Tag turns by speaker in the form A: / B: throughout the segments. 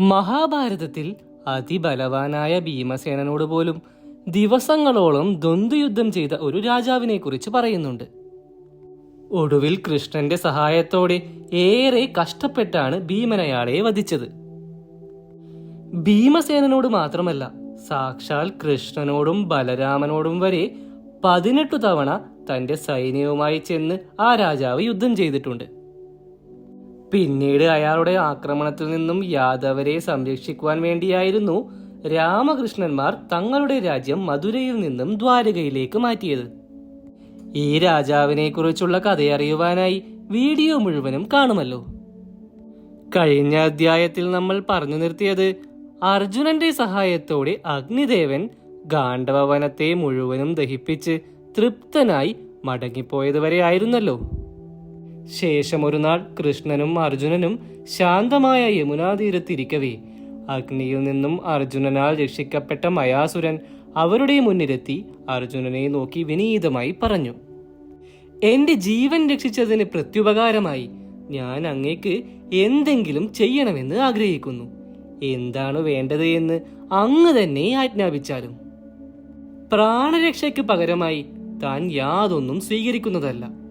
A: മഹാഭാരതത്തിൽ അതിബലവാനായ ഭീമസേനനോട് പോലും ദിവസങ്ങളോളം ദ്വന്ദ്യുദ്ധം ചെയ്ത ഒരു രാജാവിനെ കുറിച്ച് പറയുന്നുണ്ട്. ഒടുവിൽ കൃഷ്ണന്റെ സഹായത്തോടെ ഏറെ കഷ്ടപ്പെട്ടാണ് ഭീമനയാളെ വധിച്ചത്. ഭീമസേനനോട് മാത്രമല്ല സാക്ഷാൽ കൃഷ്ണനോടും ബലരാമനോടും വരെ പതിനെട്ടു തവണ തന്റെ സൈന്യവുമായി ചെന്ന് ആ രാജാവ് യുദ്ധം ചെയ്തിട്ടുണ്ട്. പിന്നീട് അയാളുടെ ആക്രമണത്തിൽ നിന്നും യാദവരെ സംരക്ഷിക്കുവാൻ വേണ്ടിയായിരുന്നു രാമകൃഷ്ണന്മാർ തങ്ങളുടെ രാജ്യം മധുരയിൽ നിന്നും ദ്വാരകയിലേക്ക് മാറ്റിയത്. ഈ രാജാവിനെ കുറിച്ചുള്ള കഥയറിയുവാനായി വീഡിയോ മുഴുവനും കാണുമല്ലോ. കഴിഞ്ഞ അധ്യായത്തിൽ നമ്മൾ പറഞ്ഞു നിർത്തിയത് അർജുനന്റെ സഹായത്തോടെ അഗ്നിദേവൻ ഗാണ്ഡവവനത്തെ മുഴുവനും ദഹിപ്പിച്ച് തൃപ്തനായി മടങ്ങിപ്പോയത് വരെ ആയിരുന്നല്ലോ. ശേഷം ഒരു നാൾ കൃഷ്ണനും അർജുനനും ശാന്തമായ യമുനാതീരത്തിരിക്കവേ. അഗ്നിയിൽ നിന്നും അർജുനനാൽ രക്ഷിക്കപ്പെട്ട മയാസുരൻ അവരുടെ മുന്നിലെത്തി അർജുനനെ നോക്കി വിനീതമായി പറഞ്ഞു എന്റെ ജീവൻ രക്ഷിച്ചതിന് പ്രത്യുപകാരമായി. ഞാൻ അങ്ങേക്ക് എന്തെങ്കിലും ചെയ്യണമെന്ന് ആഗ്രഹിക്കുന്നു. എന്താണ് വേണ്ടത് എന്ന് അങ്ങ് തന്നെ ആജ്ഞാപിച്ചാലും. പ്രാണരക്ഷയ്ക്ക് പകരമായി താൻ യാതൊന്നും സ്വീകരിക്കുന്നതല്ല.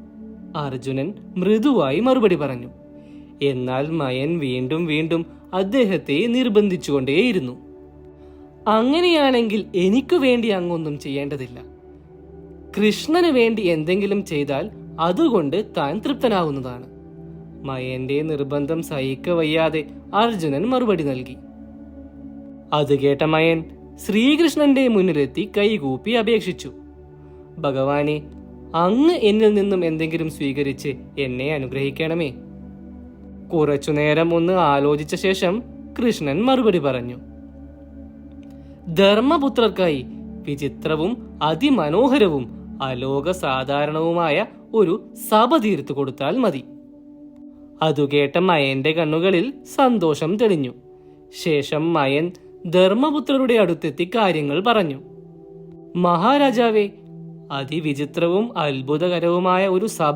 A: അർജുനൻ മൃദുവായി മറുപടി പറഞ്ഞു. എന്നാൽ മയൻ വീണ്ടും വീണ്ടും അദ്ദേഹത്തെ നിർബന്ധിച്ചുകൊണ്ടേയിരുന്നു. അങ്ങനെയാണെങ്കിൽ എനിക്കു വേണ്ടി അങ്ങൊന്നും ചെയ്യേണ്ടതില്ല. കൃഷ്ണന് വേണ്ടി എന്തെങ്കിലും ചെയ്താൽ അതുകൊണ്ട് താൻ തൃപ്തനാവുന്നതാണ്. മയന്റെ നിർബന്ധം സഹിക്ക വയ്യാതെ അർജുനൻ മറുപടി നൽകി. അത് കേട്ട മയൻ ശ്രീകൃഷ്ണന്റെ മുന്നിലെത്തി കൈകൂപ്പി അപേക്ഷിച്ചു. ഭഗവാനെ അങ്ങ് എന്നിൽ നിന്നും എന്തെങ്കിലും സ്വീകരിച്ച് എന്നെ അനുഗ്രഹിക്കണമേ. കുറച്ചുനേരം ഒന്ന് ആലോചിച്ച ശേഷം കൃഷ്ണൻ മറുപടി പറഞ്ഞു. ധർമ്മപുത്രർക്കായി വിചിത്രവും അതിമനോഹരവും അലോക സാധാരണവുമായ ഒരു സഭ തീർത്തു കൊടുത്താൽ മതി. അതു കേട്ട മയന്റെ കണ്ണുകളിൽ സന്തോഷം തെളിഞ്ഞു. ശേഷം മയൻ ധർമ്മപുത്രരുടെ അടുത്തെത്തി കാര്യങ്ങൾ പറഞ്ഞു. മഹാരാജാവേ അതിവിചിത്രവും അത്ഭുതകരവുമായ ഒരു സഭ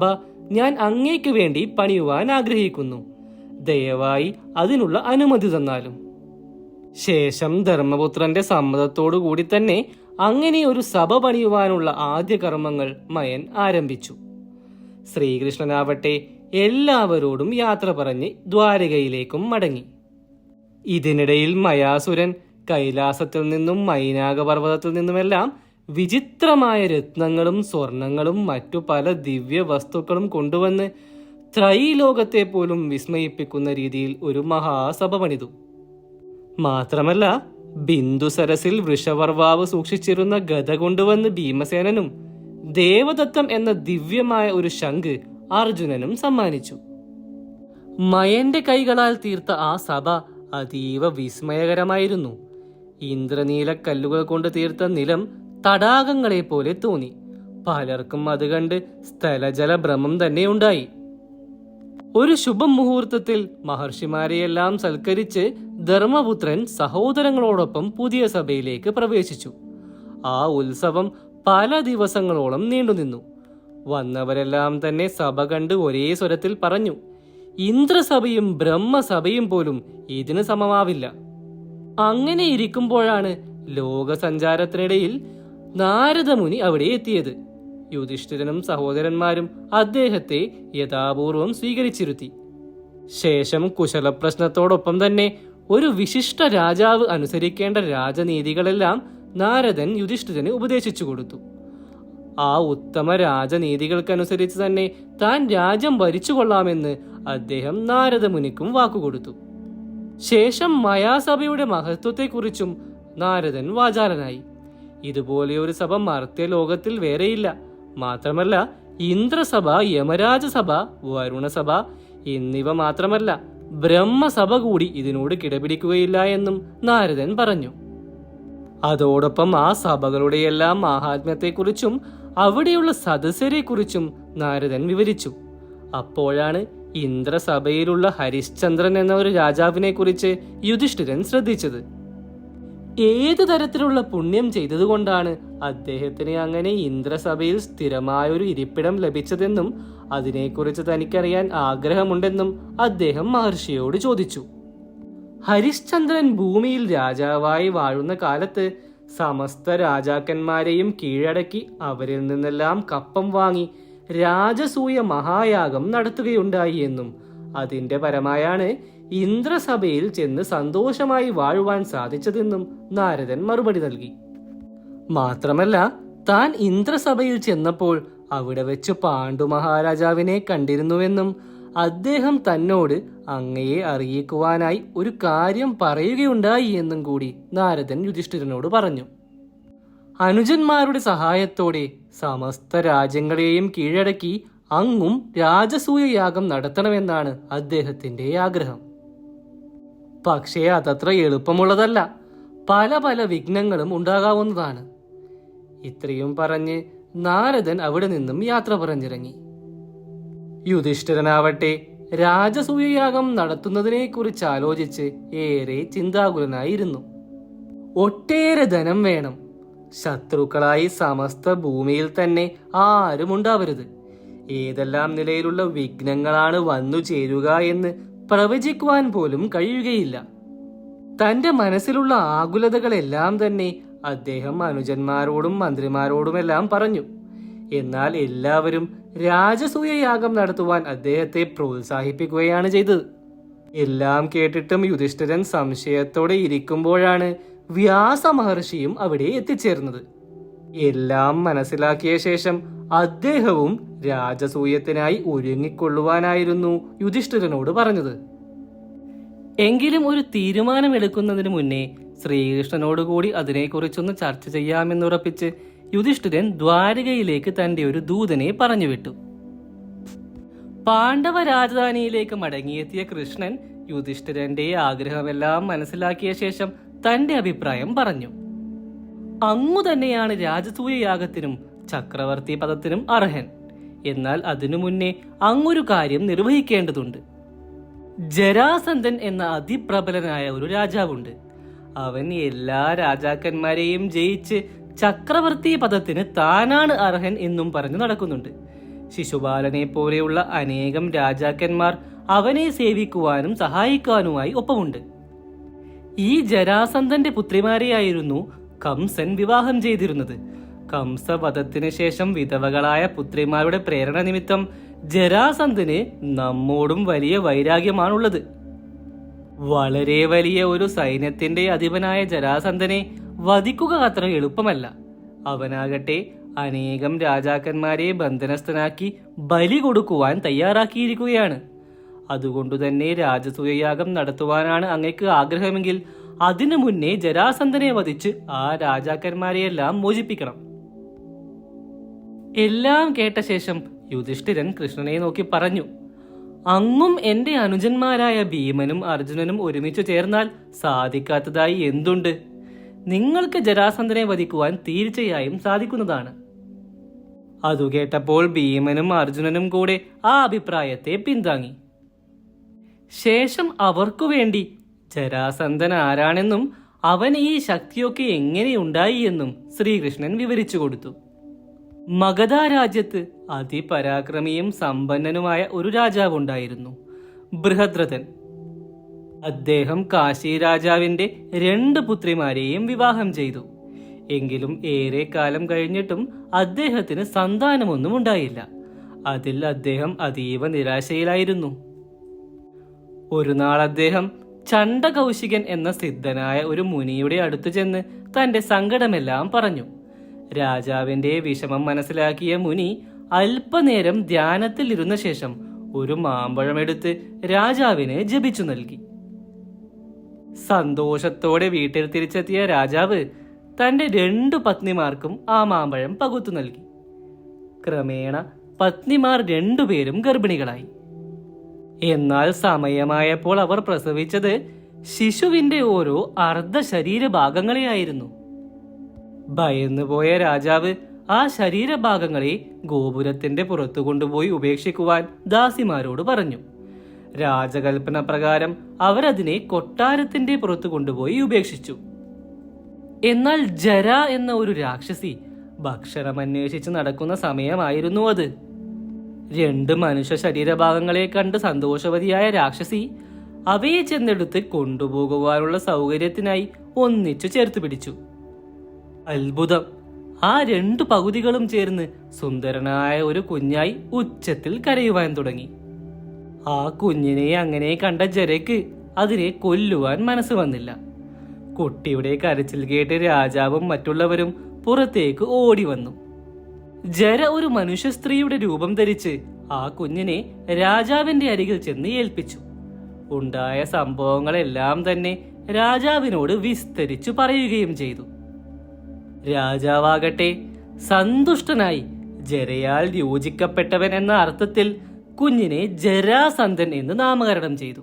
A: ഞാൻ അങ്ങേക്ക് വേണ്ടി പണിയുവാൻ ആഗ്രഹിക്കുന്നു. ദയവായി അതിനുള്ള അനുമതി തന്നാലും. ശേഷം ധർമ്മപുത്രന്റെ സമ്മതത്തോടു കൂടി തന്നെ അങ്ങനെ ഒരു സഭ പണിയുവാനുള്ള ആദ്യ കർമ്മങ്ങൾ മയൻ ആരംഭിച്ചു. ശ്രീകൃഷ്ണനാവട്ടെ എല്ലാവരോടും യാത്ര പറഞ്ഞ് ദ്വാരകയിലേക്കും മടങ്ങി. ഇതിനിടയിൽ മയാസുരൻ കൈലാസത്തിൽ നിന്നും മൈനാകപർവതത്തിൽ നിന്നുമെല്ലാം വിചിത്രമായ രത്നങ്ങളും സ്വർണങ്ങളും മറ്റു പല ദിവ്യ വസ്തുക്കളും കൊണ്ടുവന്ന് ത്രൈലോകത്തെ പോലും വിസ്മയിപ്പിക്കുന്ന രീതിയിൽ ഒരു മഹാസഭ പണിതു. മാത്രമല്ല ബിന്ദുസരസിൽ വൃഷവർവാവ് സൂക്ഷിച്ചിരുന്ന ഗത കൊണ്ടുവന്ന് ഭീമസേനനും ദേവദത്തം എന്ന ദിവ്യമായ ഒരു ശംഖ് അർജുനനും സമ്മാനിച്ചു. മയന്റെ കൈകളാൽ തീർത്ത ആ സഭ അതീവ വിസ്മയകരമായിരുന്നു. ഇന്ദ്രനീല കല്ലുകൾ കൊണ്ട് തീർത്ത നിലം തടാകങ്ങളെ പോലെ തോന്നി. പലർക്കും അത് കണ്ട് സ്ഥലജല ഭ്രമം തന്നെ ഉണ്ടായി. ഒരു ശുഭം മുഹൂർത്തത്തിൽ മഹർഷിമാരെയെല്ലാം സൽക്കരിച്ച് ധർമ്മപുത്രൻ സഹോദരങ്ങളോടൊപ്പം പുതിയ സഭയിലേക്ക് പ്രവേശിച്ചു. ആ ഉത്സവം പല ദിവസങ്ങളോളം നീണ്ടുനിന്നു വന്നവരെല്ലാം തന്നെ സഭ കണ്ട് ഒരേ സ്വരത്തിൽ പറഞ്ഞു ഇന്ദ്രസഭയും ബ്രഹ്മസഭയും പോലും ഇതിന് സമമാവില്ല. അങ്ങനെ ഇരിക്കുമ്പോഴാണ് ലോകസഞ്ചാരത്തിനിടയിൽ നാരദമുനി അവിടെ എത്തിയത്. യുധിഷ്ഠിരനും സഹോദരന്മാരും അദ്ദേഹത്തെ യഥാപൂർവം സ്വീകരിച്ചിരുത്തി. ശേഷം കുശലപ്രശ്നത്തോടൊപ്പം തന്നെ ഒരു വിശിഷ്ട രാജാവ് അനുസരിക്കേണ്ട രാജനീതികളെല്ലാം നാരദൻ യുധിഷ്ഠിരന് ഉപദേശിച്ചു കൊടുത്തു. ആ ഉത്തമ രാജനീതികൾക്കനുസരിച്ച് തന്നെ താൻ രാജ്യം ഭരിച്ചുകൊള്ളാമെന്ന് അദ്ദേഹം നാരദമുനിക്കും വാക്കുകൊടുത്തു. ശേഷം മയാസഭയുടെ മഹത്വത്തെക്കുറിച്ചും നാരദൻ വാചാലനായി. ഇതുപോലെയൊരു സഭ മർത്യ ലോകത്തിൽ വേറെയില്ല. മാത്രമല്ല ഇന്ദ്രസഭ യമരാജസഭ വരുണസഭ എന്നിവ മാത്രമല്ല ബ്രഹ്മസഭ കൂടി ഇതിനോട് കിടപിടിക്കുകയില്ല എന്നും നാരദൻ പറഞ്ഞു. അതോടൊപ്പം ആ സഭകളുടെയെല്ലാം മാഹാത്മ്യത്തെക്കുറിച്ചും അവിടെയുള്ള സദസ്യരെക്കുറിച്ചും നാരദൻ വിവരിച്ചു. അപ്പോഴാണ് ഇന്ദ്രസഭയിലുള്ള ഹരിശ്ചന്ദ്രൻ എന്ന ഒരു രാജാവിനെ കുറിച്ച് യുധിഷ്ഠിരൻ ശ്രദ്ധിച്ചത്. ഏത് തരത്തിലുള്ള പുണ്യം ചെയ്തതുകൊണ്ടാണ് അദ്ദേഹത്തിന് അങ്ങനെ ഇന്ദ്രസഭയിൽ സ്ഥിരമായൊരു ഇരിപ്പിടം ലഭിച്ചതെന്നും അതിനെക്കുറിച്ച് തനിക്കറിയാൻ ആഗ്രഹമുണ്ടെന്നും അദ്ദേഹം മഹർഷിയോട് ചോദിച്ചു. ഹരിശ്ചന്ദ്രൻ ഭൂമിയിൽ രാജാവായി വാഴുന്ന കാലത്ത് സമസ്ത രാജാക്കന്മാരെയും കീഴടക്കി അവരിൽ നിന്നെല്ലാം കപ്പം വാങ്ങി രാജസൂയ മഹായാഗം നടത്തുകയുണ്ടായി എന്നും അതിന്റെ പരമായാണ് ഇന്ദ്രസഭയിൽ ചെന്ന് സന്തോഷമായി വാഴുവാൻ സാധിച്ചതെന്നും നാരദൻ മറുപടി നൽകി. മാത്രമല്ല താൻ ഇന്ദ്രസഭയിൽ ചെന്നപ്പോൾ അവിടെ വെച്ച് പാണ്ഡു മഹാരാജാവിനെ കണ്ടിരുന്നുവെന്നും അദ്ദേഹം തന്നോട് അങ്ങയെ അറിയിക്കുവാനായി ഒരു കാര്യം പറയുകയുണ്ടായി എന്നും കൂടി നാരദൻ യുധിഷ്ഠിരനോട് പറഞ്ഞു. അനുജന്മാരുടെ സഹായത്തോടെ സമസ്ത രാജ്യങ്ങളെയും കീഴടക്കി അങ്ങും രാജസൂയ യാഗം നടത്തണമെന്നാണ് അദ്ദേഹത്തിന്റെ ആഗ്രഹം. പക്ഷേ അതത്ര എളുപ്പമുള്ളതല്ല. പല പല വിഘ്നങ്ങളും ഉണ്ടാകാവുന്നതാണ്. ഇത്രയും പറഞ്ഞ് നാരദൻ അവിടെ നിന്നും യാത്ര പറഞ്ഞിറങ്ങി. യുധിഷ്ഠിരനാവട്ടെ രാജസൂയയാഗം നടത്തുന്നതിനെക്കുറിച്ച് ആലോചിച്ച് ഏറെ ചിന്താകുലനായിരുന്നു. ഒട്ടേറെ ധനം വേണം. ശത്രുക്കളായി സമസ്ത ഭൂമിയിൽ തന്നെ ആരും ഉണ്ടാവരുത് ഏതെല്ലാം നിലയിലുള്ള വിഘ്നങ്ങളാണ് വന്നു ചേരുക എന്ന് പ്രവചിക്കുവാൻ പോലും കഴിയുകയില്ല. തന്റെ മനസ്സിലുള്ള ആകുലതകളെല്ലാം തന്നെ അദ്ദേഹം അനുജന്മാരോടും മന്ത്രിമാരോടുമെല്ലാം പറഞ്ഞു. എന്നാൽ എല്ലാവരും രാജസൂയ യാഗം നടത്തുവാൻ അദ്ദേഹത്തെ പ്രോത്സാഹിപ്പിക്കുകയാണ് ചെയ്തത്. എല്ലാം കേട്ടിട്ടും യുധിഷ്ഠിരൻ സംശയത്തോടെ ഇരിക്കുമ്പോഴാണ് വ്യാസ മഹർഷിയും അവിടെ എത്തിച്ചേർന്നത്. എല്ലാം മനസ്സിലാക്കിയ ശേഷം അദ്ദേഹവും രാജസൂയത്തിനായി ഒരുങ്ങിക്കൊള്ളുവാനായിരുന്നു യുധിഷ്ഠിരനോട് പറഞ്ഞത്. എങ്കിലും ഒരു തീരുമാനമെടുക്കുന്നതിന് മുന്നേ ശ്രീകൃഷ്ണനോടുകൂടി അതിനെക്കുറിച്ചൊന്ന് ചർച്ച ചെയ്യാമെന്നുറപ്പിച്ച് യുധിഷ്ഠിരൻ ദ്വാരകയിലേക്ക് തന്റെ ഒരു ദൂതനെ പറഞ്ഞുവിട്ടു. പാണ്ഡവ രാജധാനിയിലേക്ക് മടങ്ങിയെത്തിയ കൃഷ്ണൻ യുധിഷ്ഠിരന്റെ ആഗ്രഹമെല്ലാം മനസ്സിലാക്കിയ ശേഷം തന്റെ അഭിപ്രായം പറഞ്ഞു. അങ്ങു തന്നെയാണ് രാജസൂയ യാഗത്തിനും ചക്രവർത്തി പദത്തിനും അർഹൻ. എന്നാൽ അതിനു മുന്നേ അങ്ങൊരു കാര്യം നിർവഹിക്കേണ്ടതുണ്ട്. ജരാസന്ധൻ എന്ന അതിപ്രബലനായ ഒരു രാജാവുണ്ട്. അവൻ എല്ലാ രാജാക്കന്മാരെയും ജയിച്ച് ചക്രവർത്തി പദത്തിന് താനാണ് അർഹൻ എന്നും പറഞ്ഞു നടക്കുന്നുണ്ട്. ശിശുപാലനെ പോലെയുള്ള അനേകം രാജാക്കന്മാർ അവനെ സേവിക്കുവാനും സഹായിക്കുവാനുമായി ഒപ്പമുണ്ട്. ഈ ജരാസന്ധന്റെ പുത്രിമാരെയായിരുന്നു കംസൻ വിവാഹം ചെയ്തിരുന്നത്. കംസവധത്തിന് ശേഷം വിധവകളായ പുത്രിമാരുടെ പ്രേരണ നിമിത്തം ജരാസന്ധന് നമ്മോടും വലിയ വൈരാഗ്യമാണുള്ളത്. വളരെ വലിയ ഒരു സൈന്യത്തിന്റെ അധിപനായ ജരാസന്ധനെ വധിക്കുക അത്ര എളുപ്പമല്ല. അവനാകട്ടെ അനേകം രാജാക്കന്മാരെ ബന്ധനസ്ഥനാക്കി ബലി കൊടുക്കുവാൻ തയ്യാറാക്കിയിരിക്കുകയാണ്. അതുകൊണ്ടുതന്നെ രാജസൂയയാഗം നടത്തുവാനാണ് അങ്ങക്ക് ആഗ്രഹമെങ്കിൽ അതിനു മുന്നേ ജരാസന്ധനെ വധിച്ച് ആ രാജാക്കന്മാരെയെല്ലാം മോചിപ്പിക്കണം. എല്ലാം കേട്ട ശേഷം യുധിഷ്ഠിരൻ കൃഷ്ണനെ നോക്കി പറഞ്ഞു അങ്ങും എന്റെ അനുജന്മാരായ ഭീമനും അർജുനനും ഒരുമിച്ചു ചേർന്നാൽ സാധിക്കാത്തതായി എന്തുണ്ട്? നിങ്ങൾക്ക് ജരാസന്ധനെ വധിക്കുവാൻ തീർച്ചയായും സാധിക്കുന്നതാണ്. അതു കേട്ടപ്പോൾ ഭീമനും അർജുനനും കൂടെ ആ അഭിപ്രായത്തെ പിന്താങ്ങി. ശേഷം അവർക്കു വേണ്ടി ജരാസന്ധൻ ആരാണെന്നും അവൻ ഈ ശക്തിയൊക്കെ എങ്ങനെയുണ്ടായി എന്നും ശ്രീകൃഷ്ണൻ വിവരിച്ചു കൊടുത്തു. മഗധ രാജ്യത്ത് അതിപരാക്രമിയും സമ്പന്നനുമായ ഒരു രാജാവുണ്ടായിരുന്നു ബൃഹദ്രഥൻ. അദ്ദേഹം കാശി രാജാവിന്റെ രണ്ട് പുത്രിമാരെയും വിവാഹം ചെയ്തു. എങ്കിലും ഏറെ കാലം കഴിഞ്ഞിട്ടും അദ്ദേഹത്തിന് സന്താനമൊന്നും ഉണ്ടായില്ല. അതിൽ അദ്ദേഹം അതീവ നിരാശയിലായിരുന്നു. ഒരു നാൾ അദ്ദേഹം ചണ്ഡകൗശികൻ എന്ന സിദ്ധനായ ഒരു മുനിയുടെ അടുത്തു ചെന്ന് തന്റെ സങ്കടമെല്ലാം പറഞ്ഞു. രാജാവിന്റെ വിഷമം മനസ്സിലാക്കിയ മുനി അല്പനേരം ധ്യാനത്തിൽ ഇരുന്ന ശേഷം ഒരു മാമ്പഴം മാമ്പഴമെടുത്ത് രാജാവിന് ജപിച്ചു നൽകി. സന്തോഷത്തോടെ വീട്ടിൽ തിരിച്ചെത്തിയ രാജാവ് തന്റെ രണ്ടു പത്നിമാർക്കും ആ മാമ്പഴം പകുത്തു നൽകി. ക്രമേണ പത്നിമാർ രണ്ടുപേരും ഗർഭിണികളായി. എന്നാൽ സമയമായപ്പോൾ അവർ പ്രസവിച്ചത് ശിശുവിന്റെ ഓരോ അർദ്ധ ശരീരഭാഗങ്ങളെയായിരുന്നു ഭയന്നുപോയ രാജാവ് ആ ശരീരഭാഗങ്ങളെ ഗോപുരത്തിന്റെ പുറത്തു കൊണ്ടുപോയി ഉപേക്ഷിക്കുവാൻ ദാസിമാരോട് പറഞ്ഞു. രാജകൽപ്പന പ്രകാരം അവരതിനെ കൊട്ടാരത്തിന്റെ പുറത്തു കൊണ്ടുപോയി ഉപേക്ഷിച്ചു. എന്നാൽ ജര എന്ന ഒരു രാക്ഷസി ഭക്ഷണം അന്വേഷിച്ച് നടക്കുന്ന സമയമായിരുന്നു അത്. രണ്ട് മനുഷ്യ ശരീരഭാഗങ്ങളെ കണ്ട് സന്തോഷവതിയായ രാക്ഷസി അവയെ ചെന്നെടുത്ത് കൊണ്ടുപോകുവാനുള്ള സൗകര്യത്തിനായി ഒന്നിച്ചു ചേർത്ത് പിടിച്ചു. അത്ഭുതം. ആ രണ്ടു പകുതികളും ചേർന്ന് സുന്ദരനായ ഒരു കുഞ്ഞായി ഉച്ചത്തിൽ കരയുവാൻ തുടങ്ങി. ആ കുഞ്ഞിനെ അങ്ങനെ കണ്ട ജരയ്ക്ക് അതിനെ കൊല്ലുവാൻ മനസ്സ് വന്നില്ല. കുട്ടിയുടെ കരച്ചിൽ കേട്ട് രാജാവും മറ്റുള്ളവരും പുറത്തേക്ക് ഓടി വന്നു. ജര ഒരു മനുഷ്യ സ്ത്രീയുടെ രൂപം ധരിച്ച് ആ കുഞ്ഞിനെ രാജാവിന്റെ അരികിൽ ചെന്ന് ഏൽപ്പിച്ചു. ഉണ്ടായ സംഭവങ്ങളെല്ലാം തന്നെ രാജാവിനോട് വിസ്തരിച്ചു പറയുകയും ചെയ്തു. രാജാവാകട്ടെ. സന്തുഷ്ടനായി ജരയാൽ യോജിക്കപ്പെട്ടവൻ എന്ന അർത്ഥത്തിൽ കുഞ്ഞിനെ ജരാസന്ധൻ എന്ന് നാമകരണം ചെയ്തു.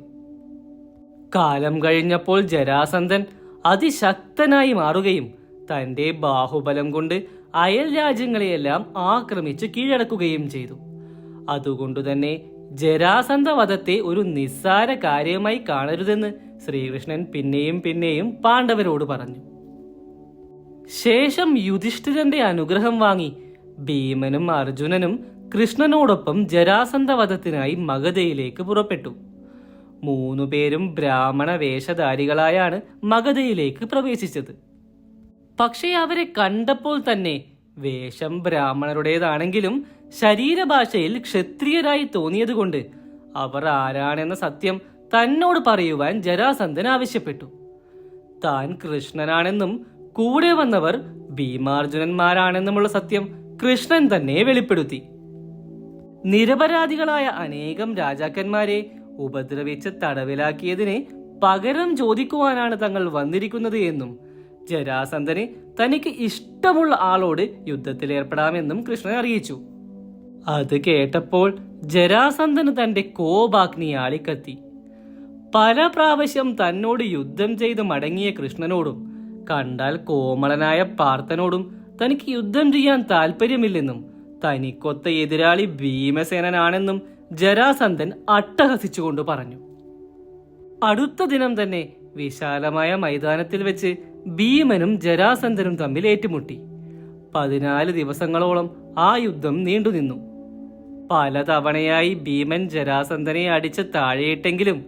A: കാലം കഴിഞ്ഞപ്പോൾ ജരാസന്ധൻ അതിശക്തനായി മാറുകയും തന്റെ ബാഹുബലം കൊണ്ട് അയൽ രാജ്യങ്ങളെയെല്ലാം ആക്രമിച്ച് കീഴടക്കുകയും ചെയ്തു. അതുകൊണ്ടുതന്നെ ജരാസന്ധ വധത്തെ ഒരു നിസ്സാര കാര്യമായി കാണരുതെന്ന് ശ്രീകൃഷ്ണൻ പിന്നെയും പിന്നെയും പാണ്ഡവരോട് പറഞ്ഞു. ശേഷം യുധിഷ്ഠിരന്റെ അനുഗ്രഹം വാങ്ങി ഭീമനും അർജുനനും കൃഷ്ണനോടൊപ്പം ജരാസന്ധവധത്തിനായി മഗധയിലേക്ക് പുറപ്പെട്ടു. മൂന്നു പേരും ബ്രാഹ്മണ വേഷധാരികളായാണ് മഗധയിലേക്ക് പ്രവേശിച്ചത്. പക്ഷേ അവരെ കണ്ടപ്പോൾ തന്നെ വേഷം ബ്രാഹ്മണരുടേതാണെങ്കിലും ശരീരഭാഷയിൽ ക്ഷത്രിയരായി തോന്നിയതുകൊണ്ട് അവർ ആരാണെന്ന സത്യം തന്നോട് പറയുവാൻ ജരാസന്ധൻ ആവശ്യപ്പെട്ടു. താൻ കൃഷ്ണനാണെന്നും കൂടെ വന്നവർ ഭീമാർജുനന്മാരാണെന്നുമുള്ള സത്യം കൃഷ്ണൻ തന്നെ വെളിപ്പെടുത്തി. നിരപരാധികളായ അനേകം രാജാക്കന്മാരെ ഉപദ്രവിച്ച് തടവിലാക്കിയതിനെ പകരം ചോദിക്കുവാനാണ് തങ്ങൾ വന്നിരിക്കുന്നത് എന്നും ജരാസന്ധന് തനിക്ക് ഇഷ്ടമുള്ള ആളോട് യുദ്ധത്തിൽ ഏർപ്പെടാമെന്നും കൃഷ്ണൻ അറിയിച്ചു. അത് കേട്ടപ്പോൾ ജരാസന്ധന് തന്റെ കോപാഗ്നി ആളിക്കത്തി പല പ്രാവശ്യം തന്നോട് യുദ്ധം ചെയ്ത് മടങ്ങിയ കൃഷ്ണനോടും കണ്ടാൽ കോമളനായ പാർത്ഥനോടും തനിക്ക് യുദ്ധം ചെയ്യാൻ താല്പര്യമില്ലെന്നും തനിക്കൊത്ത എതിരാളി ഭീമസേനനാണെന്നും ജരാസന്ധൻ അട്ടഹസിച്ചുകൊണ്ട് പറഞ്ഞു. അടുത്ത ദിനം തന്നെ വിശാലമായ മൈതാനത്തിൽ വെച്ച് ഭീമനും ജരാസന്ധനും തമ്മിൽ ഏറ്റുമുട്ടി. പതിനാല് ദിവസങ്ങളോളം ആ യുദ്ധം നീണ്ടുനിന്നു പലതവണയായി ഭീമൻ ജരാസന്ധനെ അടിച്ച് താഴെയിട്ടെങ്കിലും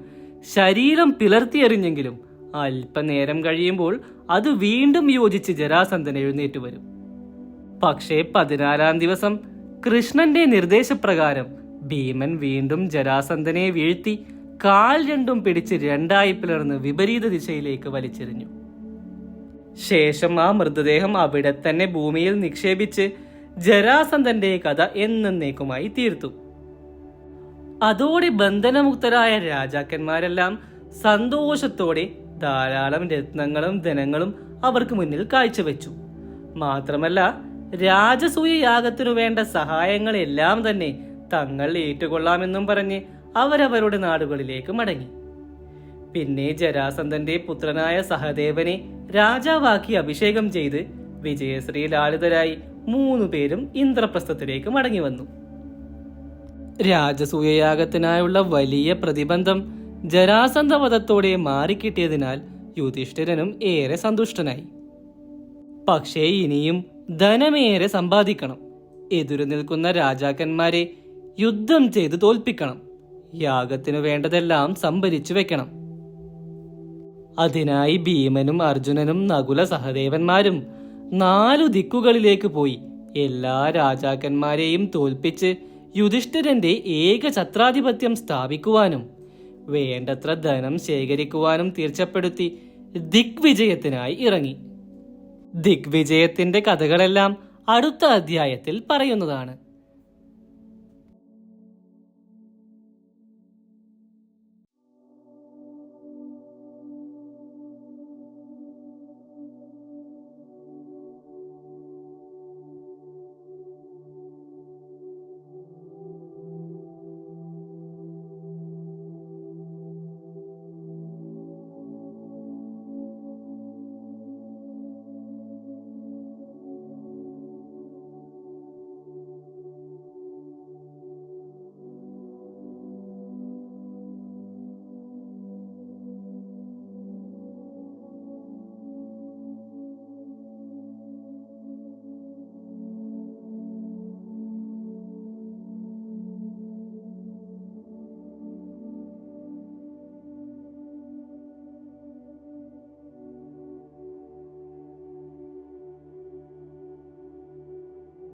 A: ശരീരം പിളർത്തിയെറിഞ്ഞെങ്കിലും അല്പനേരം കഴിയുമ്പോൾ അത് വീണ്ടും യോജിച്ച് ജരാസന്ധൻ എഴുന്നേറ്റ് വരും. പക്ഷേ പതിനാലാം ദിവസം കൃഷ്ണന്റെ നിർദ്ദേശപ്രകാരം ഭീമൻ വീണ്ടും ജരാസന്ധനെ വീഴ്ത്തി കാൽ രണ്ടും പിടിച്ച് രണ്ടായി പിളർന്ന് വിപരീത ദിശയിലേക്ക് വലിച്ചെറിഞ്ഞു. ശേഷം ആ മൃതദേഹം അവിടെ തന്നെ ഭൂമിയിൽ നിക്ഷേപിച്ച് ജരാസന്ധന്റെ കഥ എന്നേക്കുമായി തീർത്തു. അതോടെ ബന്ധനമുക്തരായ രാജാക്കന്മാരെല്ലാം സന്തോഷത്തോടെ ധാരാളം രത്നങ്ങളും ധനങ്ങളും അവർക്ക് മുന്നിൽ കാഴ്ചവെച്ചു. മാത്രമല്ല രാജസൂയ യാഗത്തിനു വേണ്ട സഹായങ്ങളെല്ലാം തന്നെ തങ്ങൾ ഏറ്റുകൊള്ളാമെന്നും പറഞ്ഞ് അവരവരുടെ നാടുകളിലേക്ക് മടങ്ങി. പിന്നെ ജരാസന്ധന്റെ പുത്രനായ സഹദേവനെ രാജാവാക്കി അഭിഷേകം ചെയ്ത് വിജയശ്രീ ലാളിതരായി മൂന്നു പേരും ഇന്ദ്രപ്രസ്ഥത്തിലേക്ക് മടങ്ങി വന്നു. രാജസൂയയാഗത്തിനായുള്ള വലിയ പ്രതിബന്ധം ജരാസന്ധ വധത്തോടെ മാറിക്കിട്ടിയതിനാൽ യുധിഷ്ഠിരനും ഏറെ സന്തുഷ്ടനായി. പക്ഷേ ഇനിയും ധനമേറെ സമ്പാദിക്കണം. എതിരു നിൽക്കുന്ന രാജാക്കന്മാരെ യുദ്ധം ചെയ്ത് തോൽപ്പിക്കണം. യാഗത്തിനു വേണ്ടതെല്ലാം സംഭരിച്ചു വെക്കണം. അതിനായി ഭീമനും അർജുനനും നകുല സഹദേവന്മാരും നാലു ദിക്കുകളിലേക്ക് പോയി എല്ലാ രാജാക്കന്മാരെയും തോൽപ്പിച്ച് യുധിഷ്ഠിരന്റെ ഏക ഛത്രാധിപത്യം സ്ഥാപിക്കുവാനും വേണ്ടത്ര ധനം ശേഖരിക്കുവാനും തീർച്ചപ്പെടുത്തി ദിഗ്വിജയത്തിനായി ഇറങ്ങി. ദിഗ്വിജയത്തിന്റെ കഥകളെല്ലാം അടുത്ത അധ്യായത്തിൽ പറയുന്നതാണ്.